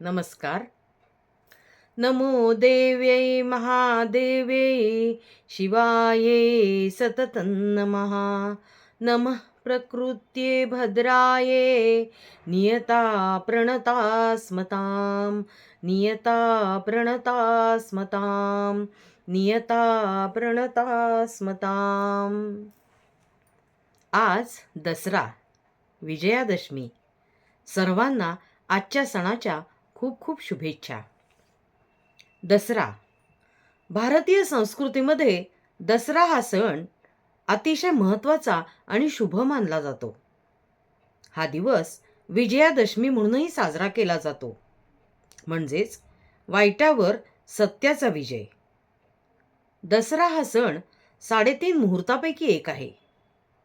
नमस्कार. नमो देव्यै महादेव्यै शिवायै सततं नमः. नमः प्रकृत्ये भद्राये नियता प्रणता स्मतां नियता प्रणता स्मतां नियता प्रणता स्मतां आज दसरा विजयादशमी. सर्वांना आजच्या सणाच्या खूप खूप शुभेच्छा. दसरा. भारतीय संस्कृतीमध्ये दसरा हा सण अतिशय महत्त्वाचा आणि शुभ मानला जातो. हा दिवस विजयादशमी म्हणूनही साजरा केला जातो. म्हणजेच वाईटावर सत्याचा विजय. दसरा हा सण साडेतीन मुहूर्तापैकी एक आहे.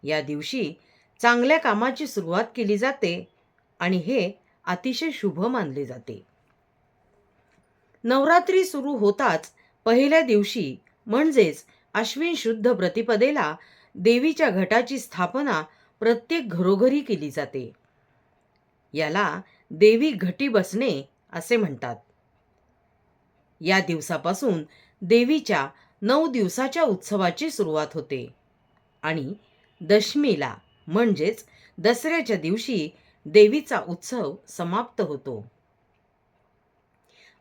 या दिवशी चांगल्या कामाची सुरुवात केली जाते आणि हे अतिशय शुभ मानले जाते. नवरात्री सुरू होताच पहिल्या दिवशी म्हणजेच अश्विन शुद्ध प्रतिपदेला देवीच्या घटाची स्थापना प्रत्येक घरोघरी केली जाते. याला देवी घटी बसणे असे म्हणतात. या दिवसापासून देवीच्या नऊ दिवसाच्या उत्सवाची सुरुवात होते आणि दशमीला म्हणजेच दसऱ्याच्या दिवशी देवीचा उत्सव समाप्त होतो.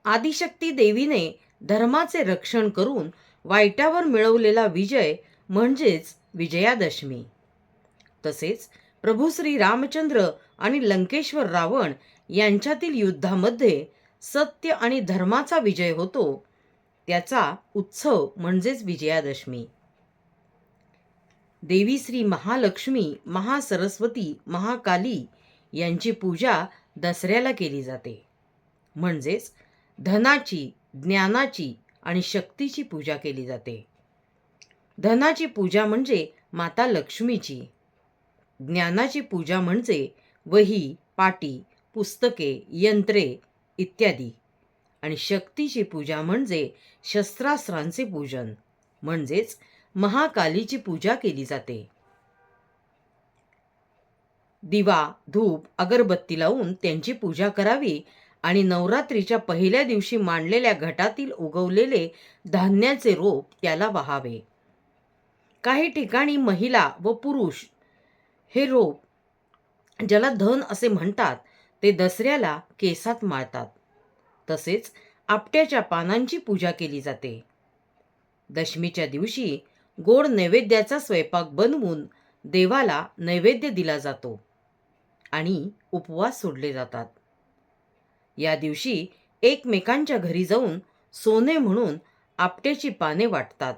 आदिशक्ती देवीने धर्माचे रक्षण करून वाईटावर मिळवलेला विजय म्हणजेच विजयादशमी. तसेच प्रभू श्री रामचंद्र आणि लंकेश्वर रावण यांच्यातील युद्धामध्ये सत्य आणि धर्माचा विजय होतो. त्याचा उत्सव म्हणजेच विजयादशमी. देवी श्री महालक्ष्मी महासरस्वती महाकाली यांची पूजा दसऱ्याला केली जाते. म्हणजेच धनाची ज्ञानाची आणि शक्तीची पूजा केली जाते. धनाची पूजा म्हणजे माता लक्ष्मीची. ज्ञानाची पूजा म्हणजे वही पाटी पुस्तके यंत्रे इत्यादी. आणि शक्तीची पूजा म्हणजे शस्त्रास्त्रांचे पूजन. म्हणजेच महाकालीची पूजा केली जाते. दिवा धूप अगरबत्ती लावून त्यांची पूजा करावी आणि नवरात्रीच्या पहिल्या दिवशी मांडलेल्या घटातील उगवलेले धान्याचे रोप त्याला वाहावे. काही ठिकाणी महिला व पुरुष हे रोप ज्याला धन असे म्हणतात ते दसऱ्याला केसात माळतात. तसेच आपट्याच्या पानांची पूजा केली जाते. दशमीच्या दिवशी गोड नैवेद्याचा स्वयंपाक बनवून देवाला नैवेद्य दिला जातो. आणि उपवास सोडले जातात. या दिवशी एकमेकांच्या घरी जाऊन सोने म्हणून आपट्याची पाने वाटतात.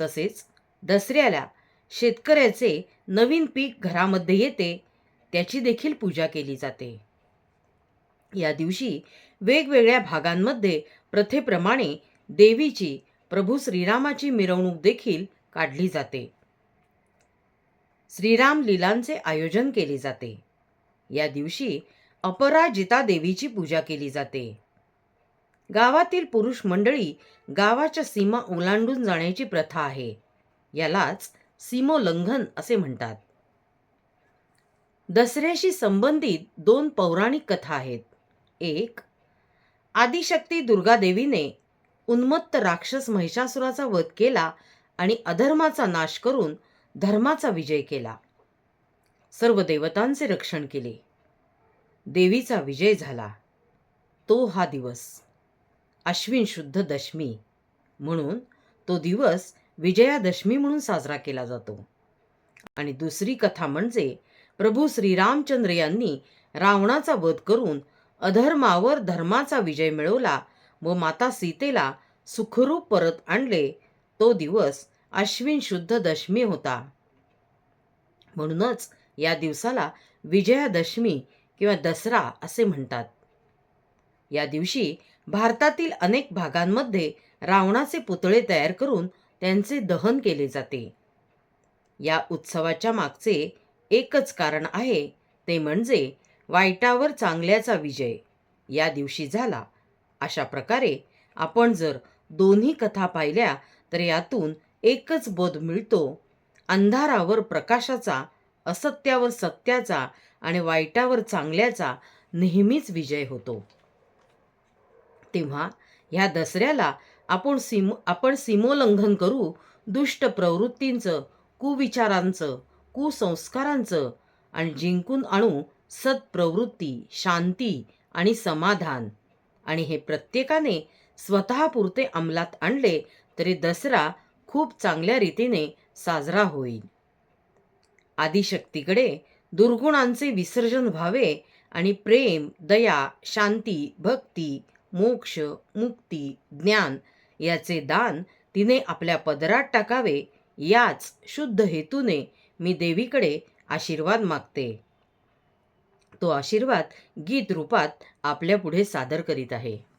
तसेच दसऱ्याला शेतकऱ्याचे नवीन पीक घरामध्ये येते त्याची देखील पूजा केली जाते. या दिवशी वेगवेगळ्या भागांमध्ये प्रथेप्रमाणे देवीची प्रभू श्रीरामाची मिरवणूक देखील काढली जाते. श्रीराम लीलांचे आयोजन केले जाते. या दिवशी अपराजिता देवीची पूजा केली जाते. गावातील पुरुष मंडळी गावाच्या सीमा ओलांडून जाण्याची प्रथा आहे. यालाच सीमोल्लंघन असे म्हणतात. दसऱ्याशी संबंधित दोन पौराणिक कथा आहेत. एक आदिशक्ती दुर्गादेवीने उन्मत्त राक्षस महिषासुराचा वध केला आणि अधर्माचा नाश करून धर्माचा विजय केला. सर्व देवतांचे रक्षण केले. देवीचा विजय झाला. तो हा दिवस अश्विन शुद्ध दशमी म्हणून तो दिवस विजयादशमी म्हणून साजरा केला जातो. आणि दुसरी कथा म्हणजे प्रभू श्रीरामचंद्र यांनी रावणाचा वध करून अधर्मावर धर्माचा विजय मिळवला व माता सीतेला सुखरूप परत आणले. तो दिवस अश्विन शुद्ध दशमी होता. म्हणूनच या दिवसाला विजयादशमी किंवा दसरा असे म्हणतात. या दिवशी भारतातील अनेक भागांमध्ये रावणाचे पुतळे तयार करून त्यांचे दहन केले जाते. या उत्सवाच्या मागचे एकच कारण आहे ते म्हणजे वाईटावर चांगल्याचा विजय. या दिवशी झाला. अशा प्रकारे आपण जर दोन्ही कथा पाहिल्या तर यातून एकच बोध मिळतो. अंधारावर प्रकाशाचा असत्यावर सत्याचा आणि वाईटावर चांगल्याचा नेहमीच विजय होतो. तेव्हा ह्या दसऱ्याला आपण सीम आपण सीमोल्लंघन करू दुष्ट प्रवृत्तींचं कुविचारांचं कुसंस्कारांचं आणि जिंकून आणू सत्प्रवृत्ती शांती आणि समाधान. आणि हे प्रत्येकाने स्वतःपुरते अंमलात आणले तरी दसरा खूप चांगल्या रीतीने साजरा होईल. आदिशक्तीकडे दुर्गुणांचे विसर्जन व्हावे आणि प्रेम दया शांती भक्ती मोक्ष मुक्ती ज्ञान याचे दान तिने आपल्या पदरात टाकावे याच शुद्ध हेतूने मी देवीकडे आशीर्वाद मागते. तो आशीर्वाद गीत रूपात आपल्या पुढे सादर करीत आहे.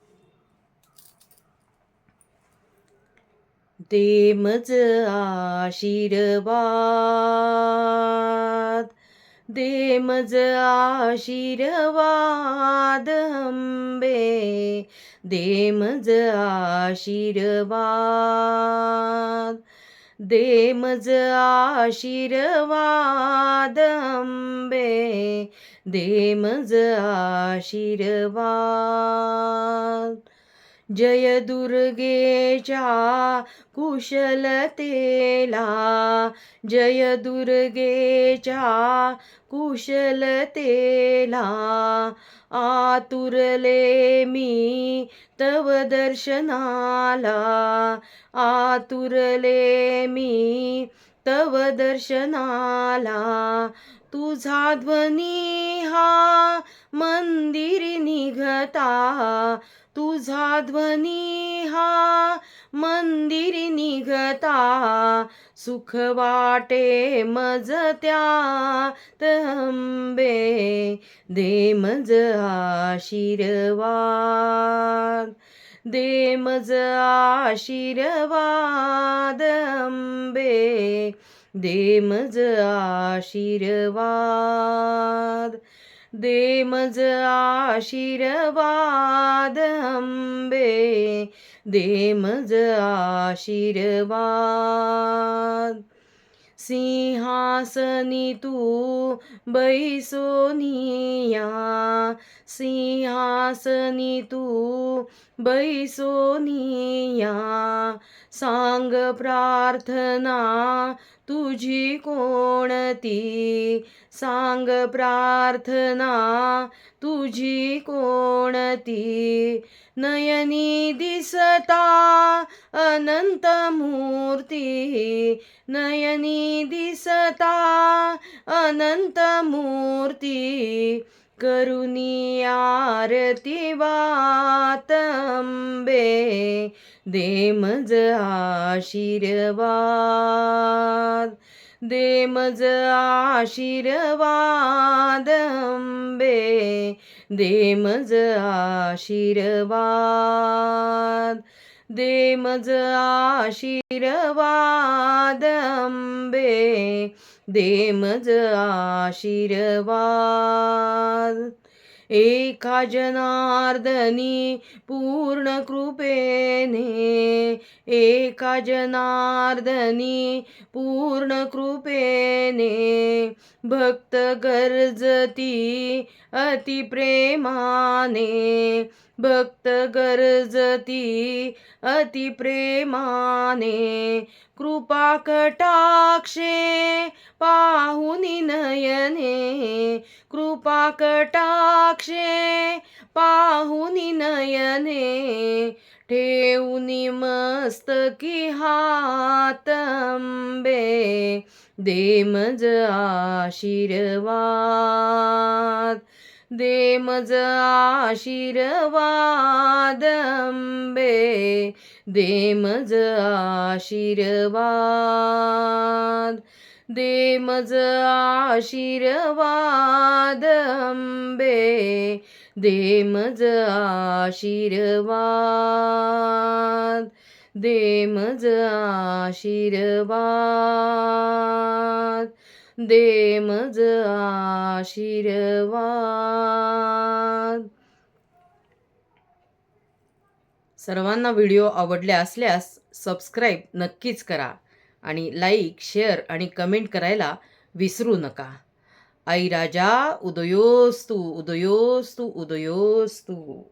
मज आशीर्वाद दे मज आशीर्वाद अंबे दे मज आशीर्वाद दे मज आशीर्वाद अंबे दे मज आशीर्वाद। जय दुर्गेच्या कुशलतेला जय दुर्गेच्या कुशलतेला आतुरले मी तव दर्शनाला आतुरले मी तव दर्शनाला. तुझा ध्वनी हा मंदिर निघता तुझा ध्वनी हा मंदिरी निघता. सुख वाटे मज त्यात अंबे दे मज आशीर्वाद. दे मज आशीर्वाद अंबे दे मज आशीर्वाद. दे मज आशीर्वाद अंबे दे मज आशीर्वाद। सिंहासनी तू बैसोनिया सिंहासनी तू बैसोनिया सांग प्रार्थना तुझी कोणती? सांग प्रार्थना तुझी कोणती? नयनी दिसता अनंत मूर्ती नयनी दिसता अनंत मूर्ती करुनी आरती वातंबे देमज दे मज आशीर्वाद देमज आशीर्वाद अंबे दे आशीर्वाद दे मज दे मज आशीर्वाद. एका जनार्दनी पूर्ण कृपेने एका जनार्दनी पूर्ण कृपेने भक्त गरजती अति प्रेमाने भक्त गरजती अति प्रेमाने कृपा कटाक्षे पाहुनी नयने कृपा कटाक्षे पाहुनी नयने ठेवूनी मस्तकी हात अंबे दे आशीर्वाद. दे मज आशीर्वादंबे दे मज आशीर्वाद दे मज आशीर्वादंबे दे मज आशीर्वाद दे मज आशीर्वाद। दे मज आशीर्वाद सर्वांना व्हिडिओ आवडले असल्यास सबस्क्राईब नक्कीच करा आणि लाईक शेअर आणि कमेंट करायला विसरू नका. आई राजा उदयोस्तू उदयोस्तू उदयोस्तू.